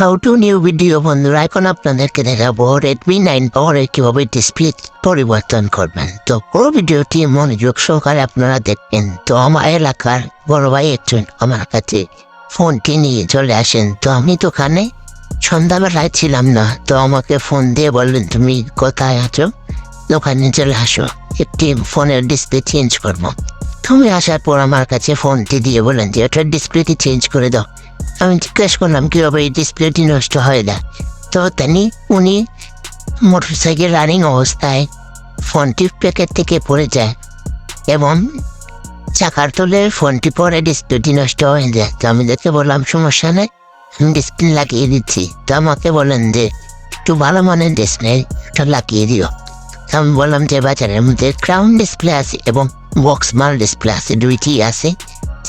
How to new video বন্ধুরা, এখন আপনাদেরকে দেখাবো রেডমি নাইন পাওয়ারে কীভাবে ডিসপ্লে পরিবর্তন করবেন। তো পুরো ভিডিওটি মনোযোগ সহকারে আপনারা দেখবেন। তো আমার এলাকার বড় ভাই একজন আমার কাছে ফোনটি নিয়ে চলে আসেন। তো আমি ওখানে সন্ধ্যাবেলায় ছিলাম না। তো আমাকে ফোন দিয়ে বললেন, তুমি কোথায় আছো? দোকানে চলে আসো। একটি ফোনের ডিসপ্লে চেঞ্জ করব। তুমি আসার পর আমার কাছে ফোনটি দিয়ে বললেন যে, ওটার ডিসপ্লেটি চেঞ্জ করে দাও। আমি জিজ্ঞেস করলাম কীভাবে এই ডিসপ্লেটি নষ্ট হয় না? তো তিনি, উনি মোটরসাইকেল রানিং অবস্থায় ফোনটি প্যাকেট থেকে পড়ে যায় এবং চাকার তলে ফোনটি পরে ডিসপ্লেটি নষ্ট হয়ে যায়। তো আমি দেখে বললাম, সমস্যা নেই, আমি ডিসপ্লে লাগিয়ে দিচ্ছি। তো আমাকে বলেন যে, একটু ভালো মানের ডিসপ্লে লাগিয়ে দিও। তো আমি বললাম যে, বাজারের মধ্যে ক্রাউন ডিসপ্লে আছে এবং বক্স মাল ডিসপ্লে আছে, দুইটি আছে,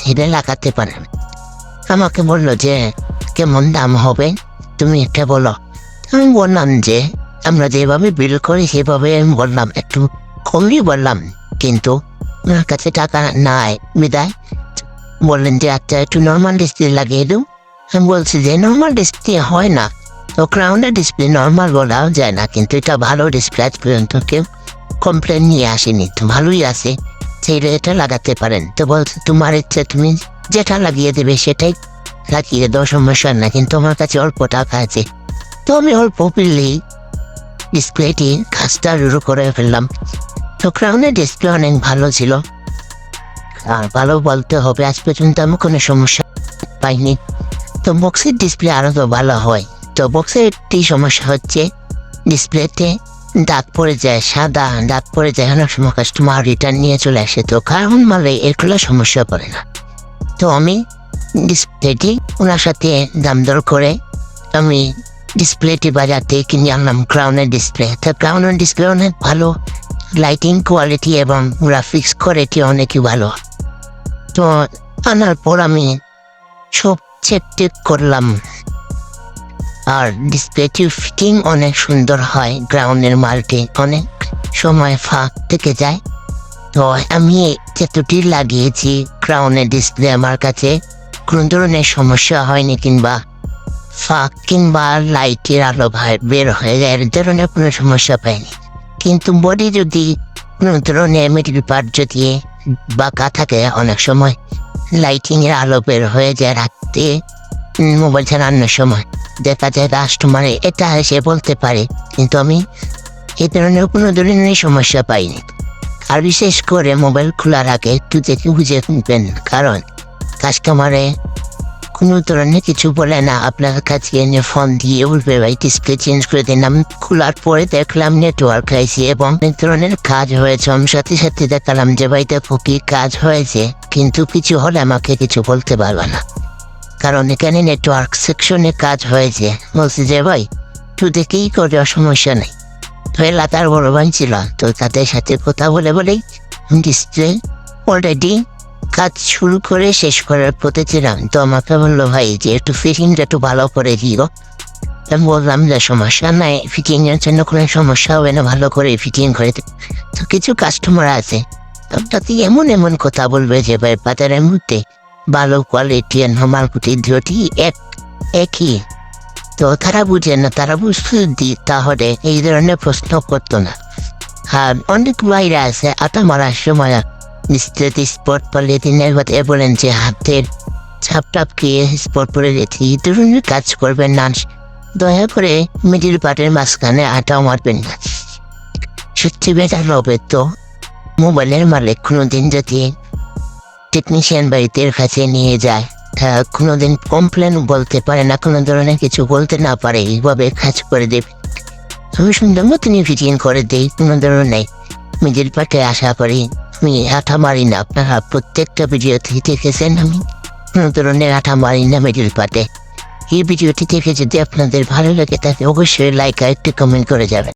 সেটা লাগাতে পারেন। আমাকে বলল যে, কেমন দাম হবে? তুমি একটা বলো। আমি বললাম যে, আমরা যেভাবে বিল করি, সেভাবে আমি বললাম, একটু কমই বললাম। কিন্তু ওনার কাছে টাকা নাই, বিদায়। বললেন যে আচ্ছা একটু নর্মাল ডিসপ্লে লাগিয়ে দেব আমি বলছি যে নর্মাল ডিসপ্লে হয় না। তো ক্রাউনের ডিসপ্লে নর্মাল বলাও যায় না। কিন্তু এটা ভালো ডিসপ্লে আজ পর্যন্ত কেউ কমপ্লেন নিয়ে আসেনি। তো ভালোই আছে। সেই এটা লাগাতে পারেন। তো বলছে, তোমার ইচ্ছে, তুমি যেটা লাগিয়ে দেবে সেটাই লাগিয়ে দাও, সমস্যা না কিন্তু আমার কাছে অল্প টাকা আছে। তো আমি অল্প পেলেই ডিসপ্লেটি কাজটা শুরু করে ফেললাম। তো ক্রাউনের ডিসপ্লে অনেক ভালো ছিল। আর ভালো বলতে হবে, আজ পর্যন্ত আমি কোনো সমস্যা পাইনি। তো বক্সের ডিসপ্লে আরও তো ভালো হয়। তো বক্সের একটি সমস্যা হচ্ছে ডিসপ্লেতে দাগ পড়ে যায়, সাদা দাগ পড়ে যায়, অনেক সময় কাস্টমার রিটার্ন নিয়ে চলে আসে। তো কারণ মালে এগুলো সমস্যা পড়ে না। তো আমি ডিসপ্লেটি ওনার সাথে দাম দর করে আমি ডিসপ্লেটি বাজাতে কিনে আনলাম। ক্রাউনের ডিসপ্লে তো ক্রাউনের ডিসপ্লে অনেক ভালো। লাইটিং কোয়ালিটি এবং গ্রাফিক্স কোয়ালিটি অনেকই ভালো। তো আনার পর আমি সব চেক টেক করলাম। আর ডিসপ্লেটির ফিটিং অনেক সুন্দর হয়। গ্রাউন্ডের মালটি অনেক সময় ফাঁক থেকে যায়। তো আমি যেতুটি লাগিয়েছি। ক্রাউনের ডিসপ্লে আমার কাছে। কোনো ধরনের সমস্যা হয়নি কিংবা ফাঁক কিংবা লাইটের আলো বের হয়ে যায়, এর ধরনের কোনো সমস্যা পাইনি। কিন্তু বডি যদি কোনো ধরনের মিডিল পার্ট যদি বাঁকা থাকে, অনেক সময় লাইটিংয়ের আলো বের হয়ে যায় রাত্রে মোবাইল চালানোর সময়। দেখা যায় কাস্টমারে এটা এসে বলতে পারে, কিন্তু আমি এই ধরনের কোনো ধরনের সমস্যা পাইনি। আর বিশেষ করে মোবাইল খোলার আগে একটু দেখে বুঝে কিনবেন কারণ কাস্টমারে কোনো ধরনের কিছু বলে না। আপনার কাছে এনে ফোন দিয়ে উঠবে ভাই ডিসপ্লে চেঞ্জ করে দিন আমি খোলার পরে দেখলাম নেটওয়ার্ক আইসি এবং অনেক ধরনের কাজ হয়েছে। আমি সাথে সাথে দেখালাম যে, ভাই দেখো কি কাজ হয়েছে, কিন্তু কিছু হলে আমাকে কিছু বলতে পারবে না। কারণ এখানে নেটওয়ার্ক সেকশনে কাজ হয়েছে। বলছি যে, ভাই তুই দেখেই করে, সমস্যা নেই। তো এলাকার বড় ছিল। তো তাদের সাথে কথা বলে বলেই ডিসপ্লে অলরেডি কাজ শুরু করে শেষ করার পথে ছিলাম। তো আমাকে বলল, ভাই, যে একটু ফিটিংটা একটু ভালো করে দিও। আমি বললাম, যে সমস্যা নাই ফিটিং এর জন্য কোনো সমস্যা হবে না, ভালো করে ফিটিং করে তো কিছু কাস্টমার আছে তাতে এমন এমন কথা বলবে যে ভাই বাজারের মধ্যে ভালো কোয়ালিটি আর নর্মাল কুটির দুটি এক, একই। তো তারা বুঝে না, তারা বুঝতে দি, তাহলে এই ধরনের প্রশ্ন করতো না। আর অনেক বাইরে আছে আটা মারার সময় নিশ্চিত স্পট পড়লে তিনি বাদে বলেন যে হাতের ছাপ টাপ খেয়ে স্পট পরে রেখে এই ধরনের কাজ করবেন না, দয়া করে মিডিল পার্টের মাঝখানে আটাও মারবেন না। সত্যি বেটার হবে তো, মোবাইলের মালিক কোনোদিন যদি টেকনিশিয়ান বাড়িতে কাছে নিয়ে যায় কোনোদিন কমপ্লেন বলতে পারে না, কোনো ধরনের কিছু বলতে না পারে, এইভাবে কাজ করে দেবে। আমি সুন্দর মতনই ফিটিং করে দিই, কোনো ধরনের মিডিল পার্টে আশা করি আমি আঠা মারি না, আপনারা প্রত্যেকটা ভিডিওতে দেখেছেন আমি। কোনো ধরনের আঠা মারি না মিডিল পার্টে এই ভিডিওটি দেখে যদি আপনাদের ভালো লাগে তাকে অবশ্যই লাইক আর একটু কমেন্ট করে যাবেন।